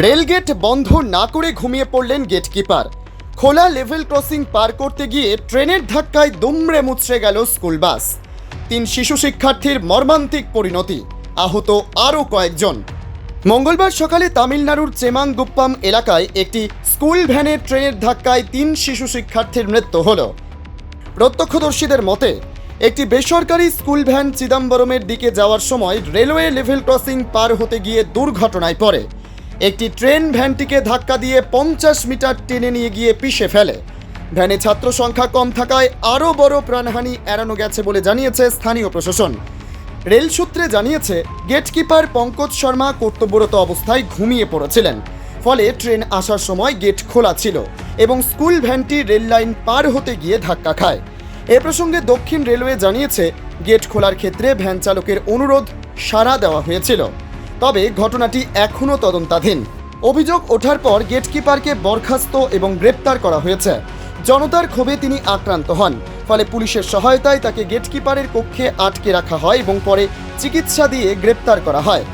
Rail gate বন্ধ না করে ঘুমিয়ে পড়লেন গেটকিপার খোলা লেভেল ক্রসিং পার করতে গিয়ে ট্রেনের ধাক্কায় দুমড়ে মুচড়ে গেল স্কুল বাস তিন শিশু শিক্ষার্থীর মর্মান্তিক পরিণতি, আহত আরও কয়েকজন। মঙ্গলবার সকালে তামিলনাড়ুর চেমাংগুপ্পাম এলাকায় একটি স্কুল ভ্যানের ট্রেনের ধাক্কায় তিন শিশু শিক্ষার্থীর মৃত্যু হল। প্রত্যক্ষদর্শীদের মতে, একটি বেসরকারি স্কুল ভ্যান চিদম্বরমের দিকে যাওয়ার সময় রেলওয়ে লেভেল ক্রসিং পার হতে গিয়ে দুর্ঘটনায় পড়ে। একটি ট্রেন ভ্যানটিকে ধাক্কা দিয়ে পঞ্চাশ মিটার টেনে নিয়ে গিয়ে পিষে ফেলে। ভ্যানে ছাত্র সংখ্যা কম থাকায় আরও বড় প্রাণহানি এড়ানো গেছে বলে জানিয়েছে স্থানীয় প্রশাসন। রেল সূত্রে জানিয়েছে, গেটকিপার পঙ্কজ শর্মা কর্তব্যরত অবস্থায় ঘুমিয়ে পড়েছিলেন। ফলে ট্রেন আসার সময় গেট খোলা ছিল এবং স্কুল ভ্যানটি রেল লাইন পার হতে গিয়ে ধাক্কা খায়। এ প্রসঙ্গে দক্ষিণ রেলওয়ে জানিয়েছে, গেট খোলার ক্ষেত্রে ভ্যান চালকের অনুরোধ সাড়া দেওয়া হয়েছিল। তবে ঘটনাটি এখনও তদন্তাধীন। অভিযোগ ওঠার পর গেটকিপারকে বরখাস্ত এবং গ্রেপ্তার করা হয়েছে। জনতার ক্ষোভে তিনি আক্রান্ত হন, ফলে পুলিশের সহায়তায় তাকে গেটকিপারের কক্ষে আটকে রাখা হয় এবং পরে চিকিৎসা দিয়ে গ্রেপ্তার করা হয়।